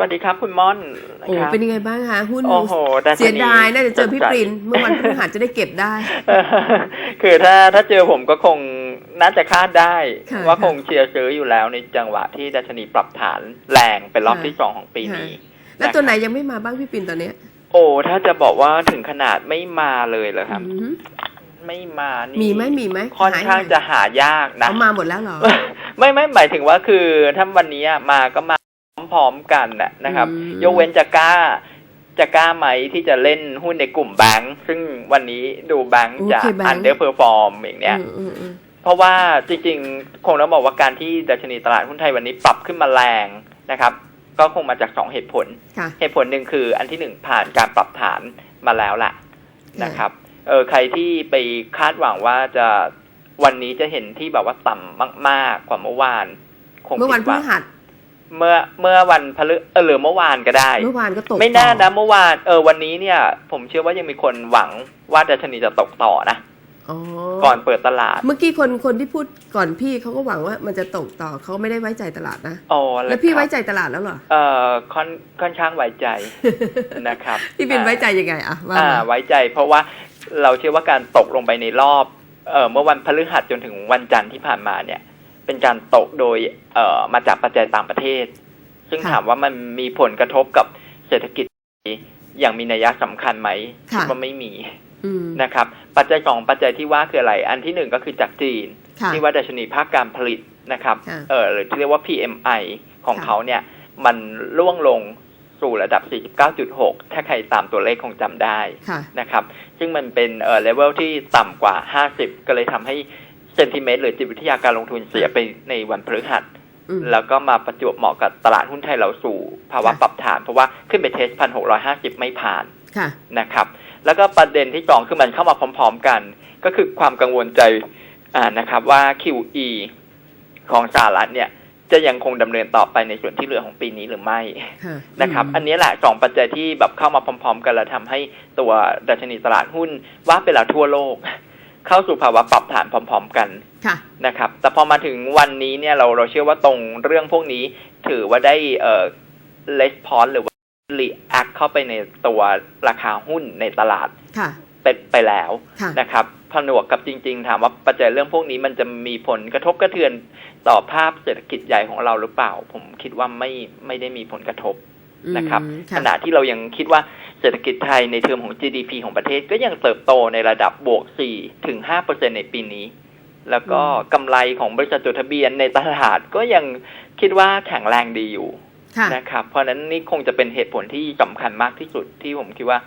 วัสดีครับคุณม่อนนะโอ้ครับเป็นยังไงบ้างคะหุ้นโอ้โหดัชนีเสียดายน่าจะเจอพี่สดใสปรินเมื่อวันพฤหัสจะได้เก็บได้เออคือถ้าถ้าเจอผมก็คงน่าจะคาดได้ค่ะว่าค่ะคงเชียร์ซื้ออยู่แล้วในจังหวะที่ดัชนีปรับฐานแรงเป็นรอบค่ะที่สองของปีนี้ แล้วตัวไหนนะครับยังไม่มาบ้างพี่ปรินตอนเนี้ย โอ้ถ้าจะบอกว่าถึงขนาดไม่มาเลยเหรอครับอือหือไม่มานี่มีไหมมีไหมค่อนข้างหยจะหายากนะเอามาหมดแล้วเหรอ ไม่ไม่หมายถึงว่าคือถ้าวันนี้อะมาก็มา พร้อมๆกันน่ะนะครับอืมยกเว้นจะกล้าจะกล้าไหมที่จะเล่นหุ้นในกลุ่มแบงค์ซึ่งวันนี้ดูแบงค์จะโอเคแบงค์อันเดอร์เพอร์ฟอร์มอย่างเนี้ยอืมอืมอืมเพราะว่าจริงๆ คงต้องบอกว่าการที่ดัชนีตลาดหุ้นไทยวันนี้ปรับขึ้นมาแรงนะครับ ก็คงมาจากสองเหตุผลค่ะเหตุผลหนึ่งคืออันที่หนึ่งผ่านการปรับฐานมาแล้วล่ะนะครับเออใครที่ไปคาดหวังว่าจะวันนี้จะเห็นที่แบบว่าต่ำมาก ๆ กว่าเมื่อวานคงเมื่อวันผิพดหฤงหัส เมื่อเมื่อวันพฤเออหรือเมื่อวานก็ได้เมื่อวานก็ตกไม่แน่ต่นะอเมื่อวานเออวันนี้เนี่ย ผมเชื่อว่ายังมีคนหวังว่าดัชนีจะตกต่อนะอ๋อก่อนเปิดตลาด เมื่อกี้คนคนที่พูดก่อนพี่เขาก็หวังว่ามันจะตกต่อเขาไม่ได้ไว้ใจตลาดนะอ๋อแล้วพี่ครับไว้ใจตลาดแล้วเหรอเอ่อค่อนค่อนข้างไว้ใจนะครับพี่ปินไว้ใจยังไงอะว่าอ่ามาไว้ใจ เพราะว่าเราเชื่อว่าการตกลงไปในรอบเอ่อเมื่อวันพฤหัสจนถึงวันจันทร์ที่ผ่านมาเนี่ย เป็นการตกโดยเอ่อมาจากปัจจัยต่างประเทศ ซึ่งถามว่ามันมีผลกระทบกับเศรษฐกิจอย่างมีนัยสำคัญไหมคิดว่าไม่มีอืมนะครับ ปัจจัยสองปัจจัยที่ว่าคืออะไร อันที่หนึ่งก็คือจากจีนค่ะที่ว่าดัชนีภาคการผลิตนะครับค่ะเออหรือที่เรียกว่า PMI ของค่ะเขาเนี่ย มันร่วงลงสู่ระดับ 49.6 ถ้าใครตามตัวเลขคงจำได้ค่ะนะครับ ซึ่งมันเป็นเอ่อเลเวลที่ต่ำกว่า 50 ก็เลยทำให้ เซนติเมตรหรือจิตวิทยาการลงทุนเสียไปในวันพฤหัสอืมแล้วก็มาประจวบเหมาะกับตลาดหุ้นไทยเราสู่ภาวะค่ะปรับฐาน เพราะว่าขึ้นไปเทสพันหกร้อยห้าสิบไม่ผ่านค่ะนะครับ แล้วก็ประเด็นที่สองคือมันเข้ามาพร้อม ๆกัน ก็คือความกังวลใจอ่านะครับว่า QE ของสหรัฐเนี่ยจะยังคงดำเนินต่อไปในส่วนที่เหลือของปีนี้หรือไม่ค่ะนะครับมอันนี้แหละสองปัจจัยที่แบบเข้ามาพร้อม ๆ กันแล้วทำให้ตัวดัชนีตลาดหุ้นว่าไปแล้วทั่วโลก เข้าสู่ภาวะปรับฐานพร้อม ๆ กันค่ะนะครับ แต่พอมาถึงวันนี้เนี่ยเราเราเชื่อว่าตรงเรื่องพวกนี้ถือว่าได้เอ่อ response หรือว่า react เข้าไปในตัวราคาหุ้นในตลาดค่ะเป็นไปแล้วค่ะนะครับผนวกกับจริง ๆ ถามว่าปัจจัยเรื่องพวกนี้มันจะมีผลกระทบกระเทือนต่อภาพเศรษฐกิจใหญ่ของเราหรือเปล่า ผมคิดว่าไม่ไม่ได้มีผลกระทบ นะครับอืมขณะที่เรายังคิดว่าเศรษฐกิจไทยในเทอมของ GDP ของประเทศก็ยังเติบโตในระดับบวก 4 ถึง 5%ในปีนี้ แล้วก็กำไรของบริษัทจดทะเบียนในตลาดก็ยังคิดว่าแข็งแรงดีอยู่ค่ะนะครับ เพราะฉะนั้นนี่คงจะเป็นเหตุผลที่สำคัญมากที่สุดที่ผมคิดว่า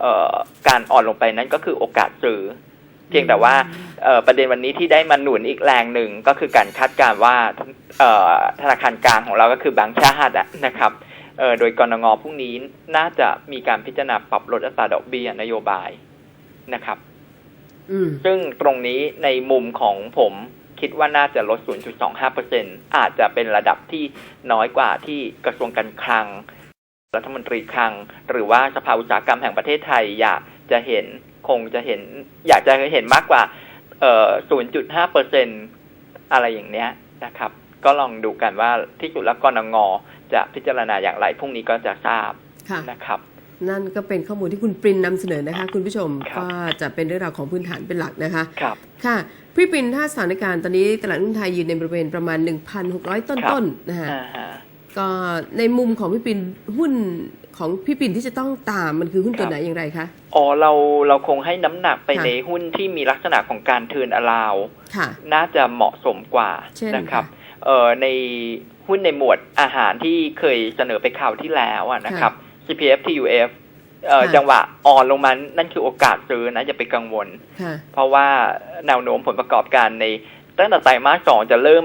เอ่อการอ่อนลงไปนั้นก็คือโอกาสซื้อเพียงแต่ว่าเอ่อประเด็นวันนี้ที่ได้มาหนุนอีกแรงหนึ่งก็คือการคาดการณ์ว่าเอ่อธนาคารกลางของเราก็คือแบงก์ชาติอะนะครับเอ่อ โดยกรงงพรุ่งนี้น่าจะมีการพิจารณาปรับลดอัตราดอกเบี้ยนโยบายนะครับอืมซึ่งตรงนี้ในมุมของผมคิดว่าน่าจะลด 0.25%อาจจะเป็นระดับที่น้อยกว่าที่กระทรวงการคลัง รัฐมนตรีคลัง หรือว่าสภาอุตสาหกรรมแห่งประเทศไทย อยากจะเห็นคงจะเห็น อยากจะเห็นมากกว่าเอ่อ0.5%อะไรอย่างเนี้ยนะครับ ก็ลองดูกันว่าที่สุดแล้วกรงงจะพิจารณาอย่างไรพรุ่งนี้ก็จะทราบค่ะนะครับนั่นก็เป็นข้อมูลที่คุณปรินนำเสนอนะคะ คุณผู้ชมครับก็จะเป็นเรื่องราวของพื้นฐานเป็นหลักนะคะครับค่ะพี่ปรินถ้าสถานการณ์ตอนนี้ตลาดหุ้นไทยยืนในบริเวณประมาณ 1,600 ต้นครับต้นๆนะคะอ่าฮะก็ในมุมของพี่ปรินหุ้นของพี่ปรินที่จะต้องตามมันคือหุ้นตัวครับไหนอย่างไรคะอ๋อเราเราคงให้น้ำหนักไปค่ะในหุ้นที่มีลักษณะของการเทินอลาวค่ะน่าจะเหมาะสมกว่าเช่นนะครับค่ะ เอ่อในหุ้นในหมวดอาหารที่เคยเสนอไปข่าวที่แล้วอะนะครับ CPF TUF เอ่อค่ะจังหวะอ่อนลงมา นั่นคือโอกาสซื้อนะอย่าไปกังวลค่ะเพราะว่าแนวโน้มผลประกอบการในตั้งแต่ไตรมาสสองจะเริ่ม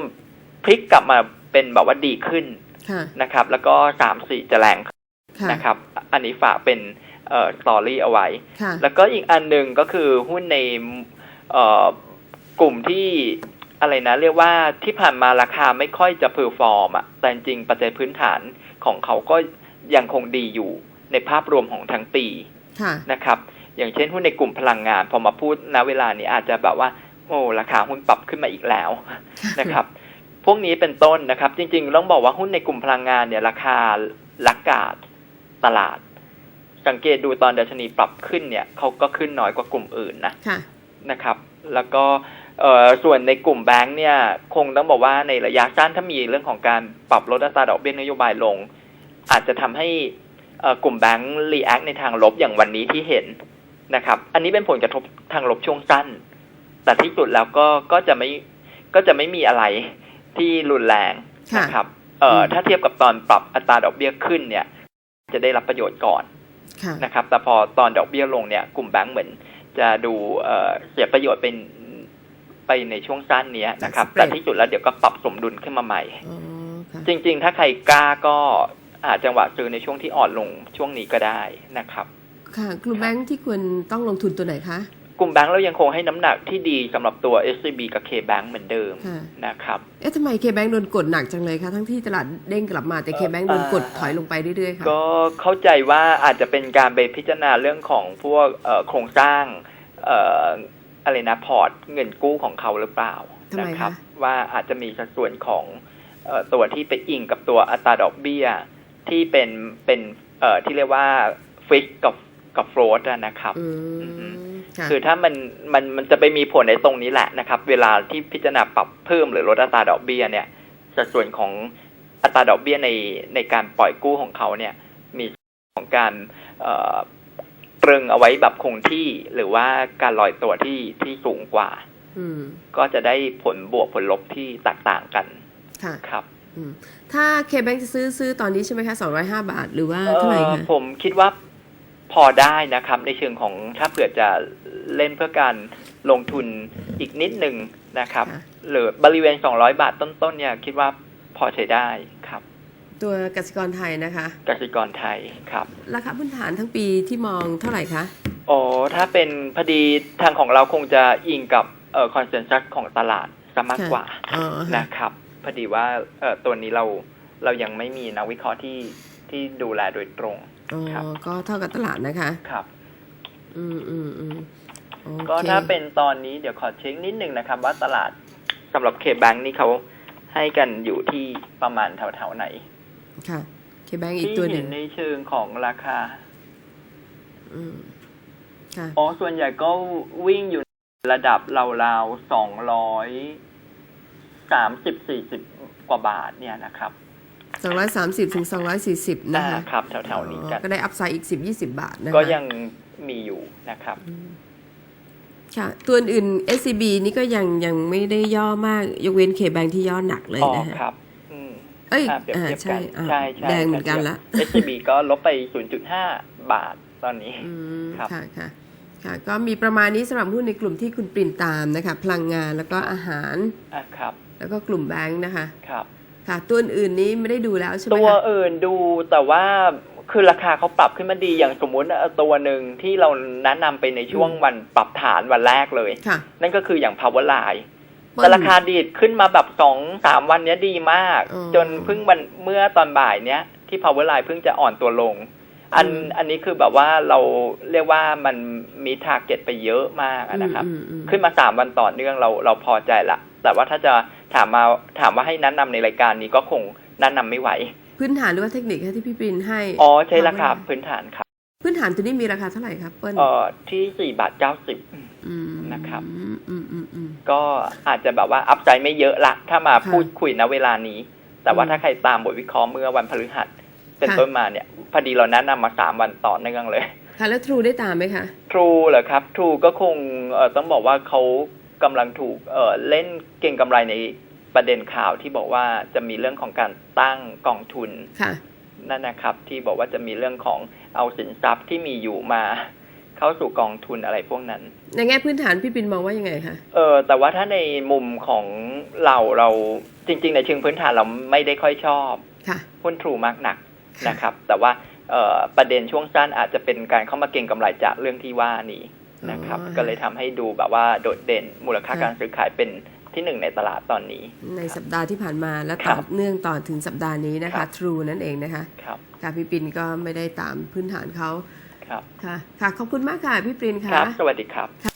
พลิกกลับมาเป็นแบบว่าดีขึ้นค่ะนะครับ แล้วก็สามสี่จะแรงขึ้นค่ะนะครับ อันนี้ฝากเป็นเอ่อสตอรี่เอาไว้ค่ะแล้วก็อีกอันหนึ่งก็คือหุ้นในเอ่อกลุ่มที่ อะไรนะ เรียกว่าที่ผ่านมาราคาไม่ค่อยจะเพอร์ฟอร์มอะแต่จริงๆปัจจัยพื้นฐานของเขาก็ยังคงดีอยู่ในภาพรวมของทั้งปีค่ะนะครับ อย่างเช่นหุ้นในกลุ่มพลังงาน พอมาพูดณเวลานี้อาจจะแบบว่า โอ้ราคาหุ้นปรับขึ้นมาอีกแล้วนะครับ พวกนี้เป็นต้นนะครับ จริงๆต้องบอกว่าหุ้นในกลุ่มพลังงานเนี่ย ราคาลักกาดตลาด สังเกตดูตอนดัชนีปรับขึ้นเนี่ยเขาก็ขึ้นน้อยกว่ากลุ่มอื่นนะค่ะนะครับ แล้วก็ เอ่อส่วนในกลุ่มแบงก์เนี่ยคงต้องบอกว่าในระยะสั้นถ้ามีเรื่องของการปรับลดอัตราดอกเบี้ยนโยบายลง อาจจะทำให้เอ่อกลุ่มแบงก์รีแอคในทางลบอย่างวันนี้ที่เห็นนะครับ อันนี้เป็นผลกระทบทางลบช่วงสั้น แต่ที่สุดแล้วก็ก็จะไม่ก็จะไม่มีอะไรที่รุนแรงค่ะนะครับเอ่ออมถ้าเทียบกับตอนปรับอัตราดอกเบี้ยขึ้นเนี่ย จะได้รับประโยชน์ก่อนค่ะนะครับ แต่พอตอนดอกเบี้ยลงเนี่ย กลุ่มแบงก์เหมือนจะดูเอ่อเสียประโยชน์เป็น ไปในช่วงสั้นเนี้ยนะครับจาก spread แต่ที่สุดแล้วเดี๋ยวก็ปรับสมดุลขึ้นมาใหม่อ๋อค่ะจริง ๆ ถ้าใครกล้าก็อาจจังหวะซื้อในช่วงที่อ่อนลงช่วงนี้ก็ได้นะครับ ค่ะ กลุ่มแบงค์ที่ควรต้องลงทุนตัวไหนคะ กลุ่มแบงก์เรายังคงให้น้ำหนักที่ดีสำหรับตัว SCB กับ K-Bank เหมือนเดิมค่ะนะครับ เอ๊ะทำไมเคแบงค์โดนกดหนักจังเลยคะ ทั้งที่ตลาดเด้งกลับมาแต่เคแบงค์โดนกดถอยลงไปเรื่อยๆค่ะ ก็เข้าใจว่าอาจจะเป็นการไปพิจารณาเรื่องของพวกเอ่อโครงสร้างเอ่ออะไรนะพอร์ตเงินกู้ของเขาหรือเปล่าทำไมนะคะครับ ว่าอาจจะมีสัดส่วนของเอ่อตัวที่ไปอิงกับตัวอัตราดอกเบี้ย ที่เป็นเป็นเอ่อที่เรียกว่าฟิกกับกับโฟลตนะครับอือือฮึมค่ะคือถ้ามันมันมันจะไปมีผลในตรงนี้แหละนะครับ เวลาที่พิจารณาปรับเพิ่มหรือลดอัตราดอกเบี้ยเนี่ยสัดส่วนของอัตราดอกเบี้ยในในการปล่อยกู้ของเขาเนี่ย มีของการเอ่อ ตรึงเอาไว้แบบคงที่หรือว่าการลอยตัวที่ที่สูงกว่าอืมก็จะได้ผลบวกผลลบที่แตกต่างกันค่ะครับอืมถ้าเคแบงค์จะซื้อซื้อตอนนี้ใช่ไหมคะ205บาทหรือว่าเท่าไหร่เอ่อคะผมคิดว่าพอได้นะครับ ในเชิงของถ้าเผื่อจะเล่นเพื่อการลงทุนอีกนิดหนึ่งนะครับค่ะหรือบริเวณ200บาทต้นๆเนี่ยคิดว่าพอใช้ได้ครับ ตัวกสิกรไทยนะคะกสิกรไทยครับ ราคาพื้นฐานทั้งปีที่มองเท่าไหร่คะโอ้ถ้าเป็นพอดีทางของเราคงจะอิงกับเอ่อคอนเซนแซสของตลาดซะมากกว่าอ๋อค่ะนะครับ พอดีว่าเอ่อตัวนี้เราเรายังไม่มีนักวิเคราะห์ที่ที่ดูแลโดยตรงอ๋อครับก็เท่ากับตลาดนะคะครับ อืมอืมอืมโอเคก็ถ้าเป็นตอนนี้เดี๋ยวขอเช็คนิดหนึ่งนะครับ ว่าตลาดสำหรับเคบังนี่เขาให้กันอยู่ที่ประมาณแถวๆไหน ค่ะเคแบงอีกที่ตัวหเห็นึ่นงในเชิงของราคา อืมค่ะอ๋อส่วนใหญ่ก็วิ่งอยู่ระดับราวๆสองร้อยสามสิบสี่สิบกว่าบาทเนี่ยนะครับสองร้อยสามสิบถึงสองร้อยสี่สิบนะคะอ่าครับแถวๆนี้กันก็ได้อัพไซด์อีกสิบยี่สิบาทนะคะก็ยังมีอยู่นะครับ ค่ะ ตัวอื่น SCB นี่ก็ยังยังไม่ได้ย่อมาก ยกเว้นเคแบงที่ย่อหนักเลยอ๋อนะคะครับอืม เอ้ยถ้าเปรียบอ่าเทียบใช่กันอ่าใช่ใช่แดงเหมือนกันละเอสบีก็ลบไป 0.5 บาทตอนนี้อืมครับค่ะค่ะค่ะก็มีประมาณนี้สำหรับหุ้นในกลุ่มที่คุณปรินตามนะคะ พลังงานแล้วก็อาหารอะครับ แล้วก็กลุ่มแบงค์นะคะครับค่ะ ตัวอื่นๆนี้ไม่ได้ดูแล้วใช่ไหมตัวคะอื่นดูแต่ว่าคือราคาเขาปรับขึ้นมาดีอย่างสมมุติเอ่อตัวหนึ่งที่เราแนะนำไปในช่วงวันปรับฐานวันแรกเลยค่ะนั่นก็คืออย่าง Powerline เปิ้ล แต่ราคาดีดขึ้นมาแบบสองสามวันเนี้ยดีมากอ๋อจนเพิ่งวันเมื่อตอนบ่ายเนี้ยที่ Powerline เพิ่งจะอ่อนตัวลง อันอืมอันนี้คือแบบว่าเราเรียกว่ามันมีทาร์เก็ตไปเยอะมากอะนะครับอืมอืมขึ้นมาสามวันต่อเนื่องเราเราพอใจละ แต่ว่าถ้าจะถามมาถามว่าให้แนะนำในรายการนี้ก็คงแนะนำไม่ไหว พื้นฐานหรือว่าเทคนิคคะที่พี่ปรินให้ อ๋อใช่ราคาพื้นฐานครับ พื้นฐานตัวนี้มีราคาเท่าไหร่ครับเปิ้ลเอ่อที่สี่บาทเก้าสิบอืมนะครับ อืมอืมอืมอืม ก็อาจจะแบบว่าอัพไซด์ไม่เยอะละ ถ้ามาค่ะพูดคุยณเวลานี้ แต่ว่าอืมถ้าใครตามบทวิเคราะห์เมื่อวันพฤหัสเป็นค่ะต้นมาเนี่ยพอดีเราแนะนำมาสามวันต่อเนื่องเลย ค่ะ แล้วทรูได้ตามไหมคะ True เหรอครับ True ก็คงเอ่อต้องบอกว่าเขากำลังถูกเอ่อเล่นเก่งกำไรในประเด็นข่าวที่บอกว่าจะมีเรื่องของการตั้งกองทุนค่ะนั่นนะครับ ที่บอกว่าจะมีเรื่องของเอาสินทรัพย์ที่มีอยู่มา เข้าสู่กองทุนอะไรพวกนั้น ในแง่พื้นฐานพี่ปรินมองว่ายังไงคะเออแต่ว่าถ้าในมุมของเราเราจริง ๆ ในเชิงพื้นฐานเราไม่ได้ค่อยชอบค่ะหุ้นทรูมากหนักค่ะนะครับ แต่ว่าเอ่อประเด็นช่วงสั้นอาจจะเป็นการเข้ามาเก็งกำไรจากเรื่องที่ว่านี้นะครับอ๋อก็เลยทำให้ดูแบบว่าโดดเด่นมูลค่าค่ะการซื้อขายเป็นที่หนึ่งในตลาดตอนนี้ ในสัปดาห์ที่ผ่านมาและครัต่อบเนื่องต่อถึงสัปดาห์นี้นะครัคะบ True นั่นเองนะคะครับค่ะพี่ปรินก็ไม่ได้ตามพื้นฐานเขา ครับค่ะ ค่ะ ขอบคุณมากค่ะ พี่ปรินคค่ะรับ สวัสดีครับ